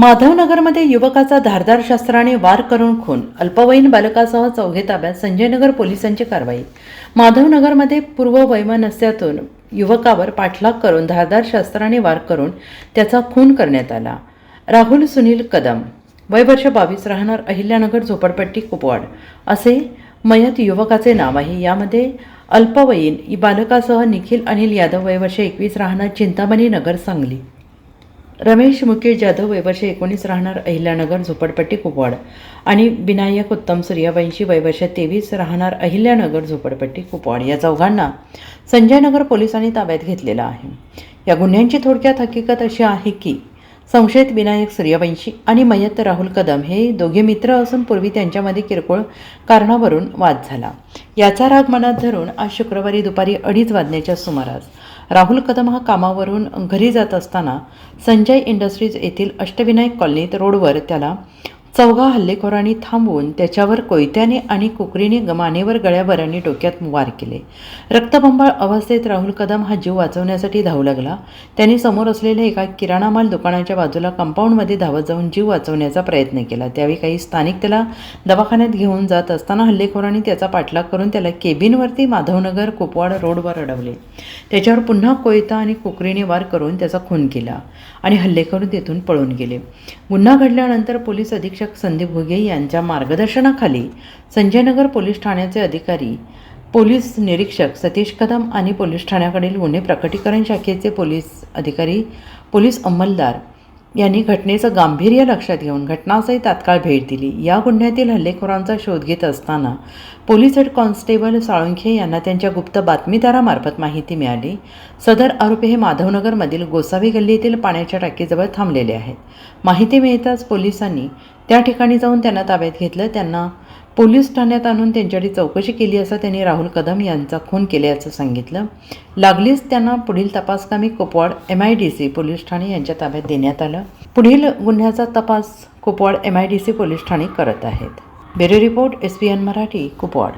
माधवनगरमध्ये युवकाचा धारदार शस्त्राने वार करून खून. अल्पवयीन बालकासह चौघे ताब्यात संजयनगर पोलिसांची कारवाई. माधवनगरमध्ये पूर्व वैमनस्यातून युवकावर पाठलाग करून धारदार शस्त्राने वार करून त्याचा खून करण्यात आला. राहुल सुनील कदम. वय वर्ष बावीस राहणार अहिल्यानगर झोपडपट्टी कुपवाड. असे मयत युवकाचे नाव आहे. यामध्ये अल्पवयीन बालकासह निखिल अनिल यादव वय वर्ष एकवीस राहणार चिंतामणी नगर सांगली. रमेश मुकेश जाधव वयवर्ष एकोणीस राहणार अहिल्यानगर झोपडपट्टी कुपवाड. आणि विनायक उत्तम सूर्यवंशी वयवर्ष तेवीस राहणार अहिल्यानगर झोपडपट्टी कुपवाड. या चौघांना संजयनगर पोलिसांनी ताब्यात घेतलेला आहे. या गुन्ह्यांची थोडक्यात हकीकत अशी आहे की संशयित विनायक सूर्यवंशी आणि मयत राहुल कदम हे दोघे मित्र असून पूर्वी त्यांच्यामध्ये किरकोळ कारणावरून वाद झाला. याचा राग मनात धरून आज शुक्रवारी दुपारी अडीच वाजण्याच्या सुमारास राहुल कदम हा कामावरून घरी जात असताना संजय इंडस्ट्रीज येथील अष्टविनायक कॉलनीत रोडवर त्याला चौघा हल्लेखोरांनी थांबवून त्याच्यावर कोयत्याने आणि कुकरीने मानेवर गळ्यावर आणि डोक्यात वार केले. रक्तबंबाळ अवस्थेत राहुल कदम हा जीव वाचवण्यासाठी धावू लागला. त्याने समोर असलेल्या एका किराणा माल दुकानाच्या बाजूला कंपाऊंडमध्ये धावत जाऊन जीव वाचवण्याचा प्रयत्न केला. त्यावेळी काही स्थानिक त्याला दवाखान्यात घेऊन जात असताना हल्लेखोरांनी त्याचा पाठलाग करून त्याला केबिनवरती माधवनगर कुपवाड रोडवर अडवले. त्याच्यावर पुन्हा कोयता आणि कुकरीने वार करून त्याचा खून केला आणि हल्लेखोर तेथून पळून गेले. गुन्हा घडल्यानंतर पोलीस अधीक्षक संदीप घुगे यांच्या मार्गदर्शनाखाली संजयनगर पोलीस ठाण्याचे अधिकारी पोलीस निरीक्षक सतीश कदम आणि पोलीस ठाण्याकडील गुन्हे प्रकटीकरण शाखेचे पोलीस अधिकारी पोलीस अंमलदार यांनी घटनेचं गांभीर्य लक्षात घेऊन घटनास्थळी तात्काळ भेट दिली. या गुन्ह्यातील हल्लेखोरांचा शोध घेत असताना पोलीस हेड कॉन्स्टेबल साळुंखे यांना त्यांच्या गुप्त बातमीदारामार्फत माहिती मिळाली. सदर आरोपी हे माधवनगरमधील गोसावी गल्ली येथील पाण्याच्या टाकीजवळ थांबलेले आहेत. माहिती मिळताच पोलिसांनी त्या ठिकाणी जाऊन त्यांना ताब्यात घेतलं. त्यांना पोलीस ठाण्यात आणून त्यांच्याकडे चौकशी केली असता त्यांनी राहुल कदम यांचा खून केल्याचं सांगितलं. लागलीच त्यांना पुढील तपासकामी Kupwad M I D C police Thane यांच्या ताब्यात देण्यात आलं. पुढील गुन्ह्याचा तपास Kupwad M I D C police Thane करत आहेत. Bureau report S P N Marathi Kupwad.